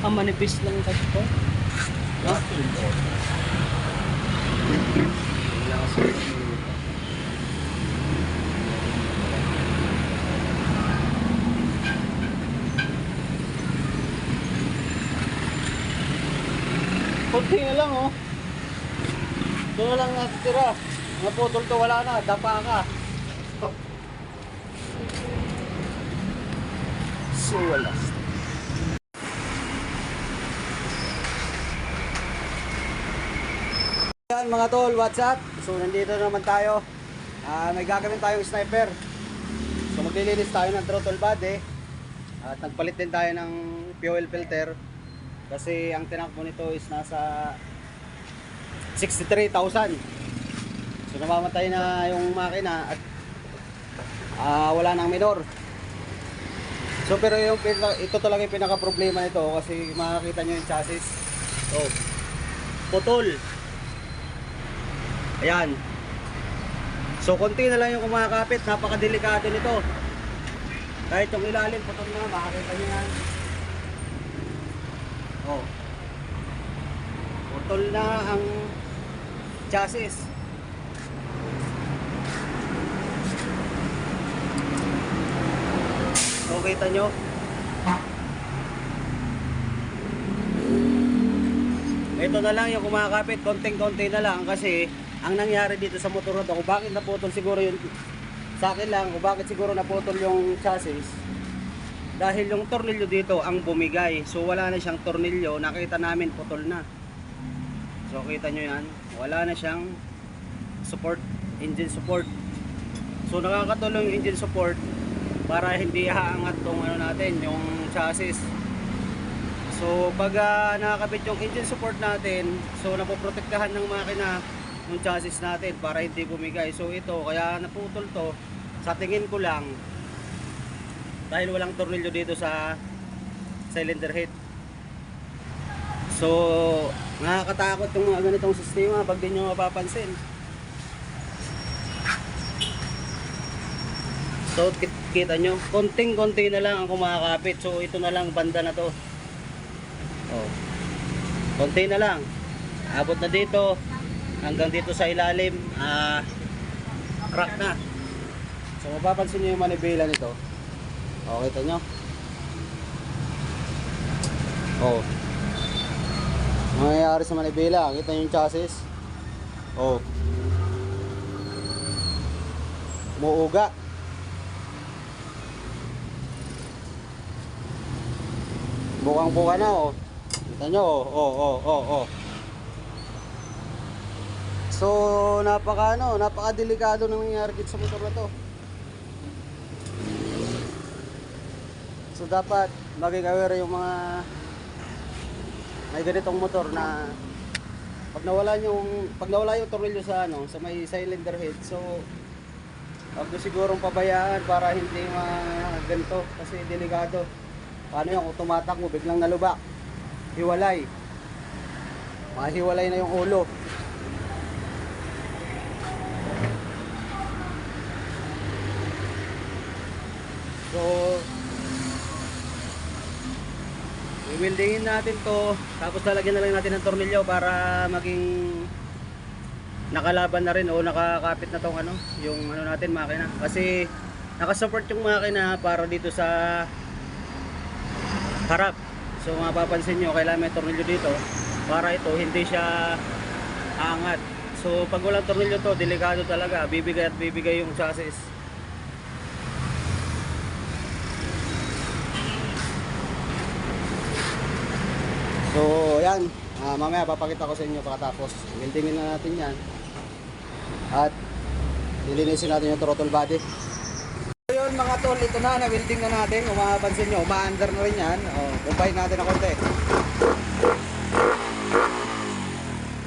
Napakamanipis lang kasi to. Ha? Kunti na lang oh. Ito na lang natitira. Naputol to wala na. Dapa ka. So wala. Yan mga tol, what's up? So nandito na naman tayo. Ah, may gagawin tayong sniper. So maglilinis tayo ng throttle body. At nagpalit din tayo ng fuel filter. Kasi ang tinakbo nito is nasa 63,000. So namamatay na yung makina at ah, wala nang minor. So pero yung ito talaga yung pinaka problema nito kasi makakita nyo yung chassis. So, putol. Ayan. So konti na lang yung kumakapit, napakadelikado nito. Kahit yung ilalim, putol na, makakita nyo yan. Oh. Putol na ang chassis. So kita nyo. Ito na lang yung kumakapit, konting-konti na lang kasi ang nangyari dito sa motor kung bakit naputol siguro yung sa akin lang, kung bakit siguro naputol yung chassis dahil yung tornilyo dito ang bumigay. So wala na siyang tornilyo, nakita namin putol na. So kita nyo yan, wala na siyang support, engine support. So nakakatulong yung engine support para hindi haangat tong ano natin, yung chassis. So pag ah, nakakabit yung engine support natin, so napoprotektahan ng makina yung chassis natin para hindi bumigay. So ito, kaya naputol to, sa tingin ko lang, dahil walang tornilyo dito sa cylinder head. So, nakakatakot yung mga ganitong sistema pag di nyo mapapansin. So, ki- kita nyo, konting-konti na lang ang kumakapit. So, ito na lang banda na to. Oh. Konti na lang. Abot na dito. Hanggang dito sa ilalim. Ah, crack na. So, mapapansin nyo yung manibela nito. Oh, kita nyo? Oh. Ang nangyayari sa manibela, kita nyo yung chassis? Oh. Muuga. Bukang buka na oh. Kita nyo oh, oh, oh, oh, oh. So, napaka ano, napaka delikado nang nangyayari dito sa motor na to. So dapat maging aware yung mga may ganitong motor na pag nawala yung pag nawala yung tornilyo sa ano sa may cylinder head so wag nyo sigurong pabayaan para hindi ma ganito kasi delikado. Paano yung kung tumatakbo biglang nalubak hiwalay. Mahiwalay na yung ulo so Iwildingin natin to, tapos lalagyan na lang natin ng tornilyo para maging nakalaban na rin o nakakapit na tong ano, yung ano natin makina. Kasi nakasupport yung makina para dito sa harap. So mapapansin nyo, kailangan may tornilyo dito para ito hindi siya angat. So pag walang tornilyo to, delikado talaga, bibigay at bibigay yung chassis. So, yan. Ah, mamaya papakita ko sa inyo pagkatapos. Wildingin na natin yan. At lilinisin natin yung throttle body. So yun mga tol, ito na, na-wilding na natin. Kung mapapansin nyo, ma-under na rin yan. O, kumpahin natin na konti.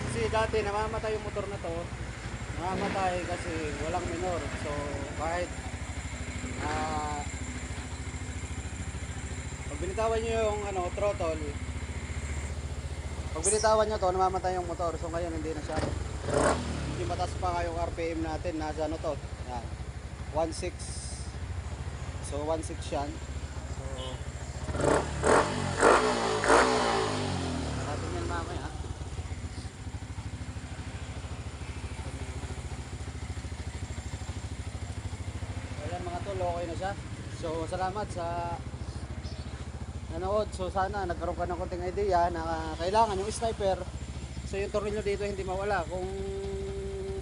Kasi dati namamatay yung motor na to. Namamatay kasi walang minor. So, kahit ah pag binitawan nyo yung ano, throttle, kung binitawan nyo to, namamatay yung motor. So ngayon hindi na siya. Hindi mataas pa nga yung RPM natin. Nasa ano to? Ah, yan. 1.6. So 1.6 yan. So natin yan mamaya. Mga tol, okay na siya. So salamat sa nanood. So, sana nagkaroon ka ng konting idea na kailangan yung sniper. So, yung tornilyo dito hindi mawala. Kung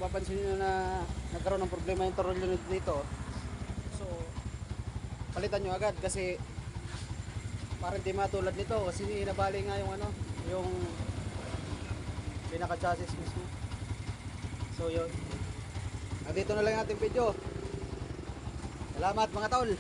papansin nyo na nagkaroon ng problema yung tornilyo dito, so, palitan nyo agad kasi para hindi matulad nito kasi nabali nga yung ano, yung pinaka chassis mismo. So, yun. Nandito na lang ating video. Salamat mga tol.